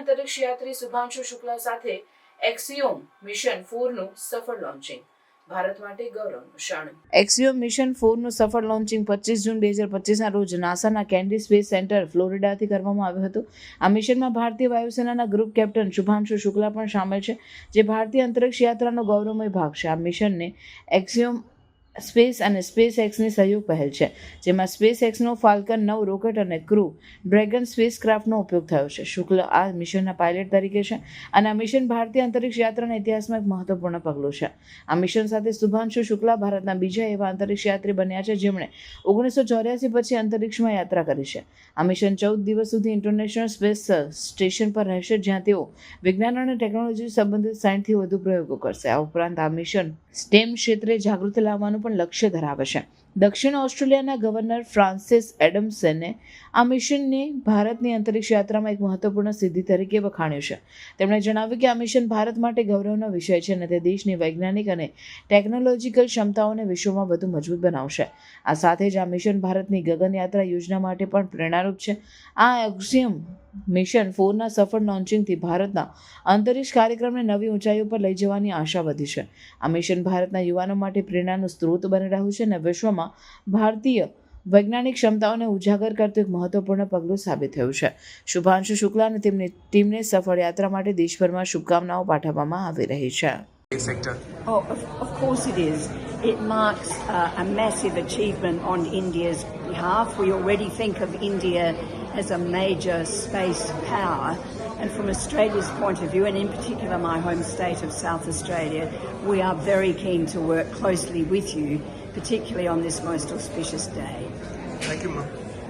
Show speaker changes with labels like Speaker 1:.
Speaker 1: અંતરિક્ષ યાત્રી શુભાંશુ શુક્લા સાથે એક્સિયોમ મિશન ફોરનું સફળ લોન્ચિંગ પચીસ જૂન બે હજાર પચીસના રોજ નાસાના કેન્ડી સ્પેસ સેન્ટર ફ્લોરિડાથી કરવામાં આવ્યું હતું. આ મિશનમાં ભારતીય વાયુસેનાના ગ્રુપ કેપ્ટન શુભાંશુ શુક્લા પણ સામેલ છે, જે ભારતીય અંતરિક્ષ યાત્રાનો ગૌરવમય ભાગ છે. આ મિશનને એક્સિયોમ સ્પેસ અને સ્પેસ એક્સની સહયોગ પહેલ છે, જેમાં સ્પેસ એક્સનો ફાલ્કન નવ રોકેટ અને ક્રૂ ડ્રેગન સ્પેસ ક્રાફ્ટનો ઉપયોગ થયો છે. શુક્લ આ મિશનના પાયલટ તરીકે છે અને આ મિશન ભારતીય અંતરિક્ષ યાત્રાના ઇતિહાસમાં એક મહત્વપૂર્ણ પગલું છે. આ મિશન સાથે શુભાંશુ શુક્લા ભારતના બીજા એવા અંતરિક્ષ યાત્રી બન્યા છે, જેમણે ઓગણીસો ચોર્યાસી પછી અંતરિક્ષમાં યાત્રા કરી છે. આ મિશન ચૌદ દિવસ સુધી ઇન્ટરનેશનલ સ્પેસ સ્ટેશન પર રહેશે, જ્યાં તેઓ વિજ્ઞાન અને ટેકનોલોજી સંબંધિત સાઠથી વધુ પ્રયોગો કરશે. આ ઉપરાંત આ મિશન સ્ટેમ ક્ષેત્રે જાગૃતિ લાવવાનું પણ લક્ષ્ય ધરાવે છે. દક્ષિણ ઓસ્ટ્રેલિયાના ગવર્નર ફ્રાન્સિસ એડમ્સને આ મિશનને ભારતની અંતરિક્ષ યાત્રામાં એક મહત્વપૂર્ણ સિદ્ધિ તરીકે વખાણ્યું છે. તેમણે જણાવ્યું કે આ મિશન ભારત માટે ગૌરવનો વિષય છે અને તે દેશની વૈજ્ઞાનિક અને ટેકનોલોજીકલ ક્ષમતાઓને વિશ્વમાં વધુ મજબૂત બનાવશે. આ સાથે જ આ મિશન ભારતની ગગનયાત્રા યોજના માટે પણ પ્રેરણારૂપ છે. આ એક્ઝિયમ મિશન ફોરના સફળ લોન્ચિંગથી ભારતના અંતરિક્ષ કાર્યક્રમને નવી ઊંચાઈઓ પર લઈ જવાની આશા વધી છે. આ મિશન ભારતના યુવાનો માટે પ્રેરણાનું સ્ત્રોત બની રહ્યું છે અને વિશ્વમાં ભારતીય વૈજ્ઞાનિક ક્ષમતાઓને ઉજાગર કરતું એક મહત્વપૂર્ણ પગલું સાબિત થયું છે શુભાંશુ શુક્લા અને તેમની ટીમને સફળ યાત્રા માટે દેશભરમાં શુભકામનાઓ પાઠવવામાં આવી રહી છે.
Speaker 2: Oh, of, of course it is. It marks uh, a massive achievement on India's behalf. We already think of India as a major space power. And from Australia's point of view, and in particular my home state of South Australia, we are very keen to work closely with you, particularly on this most auspicious day.
Speaker 3: Thank you, ma'am.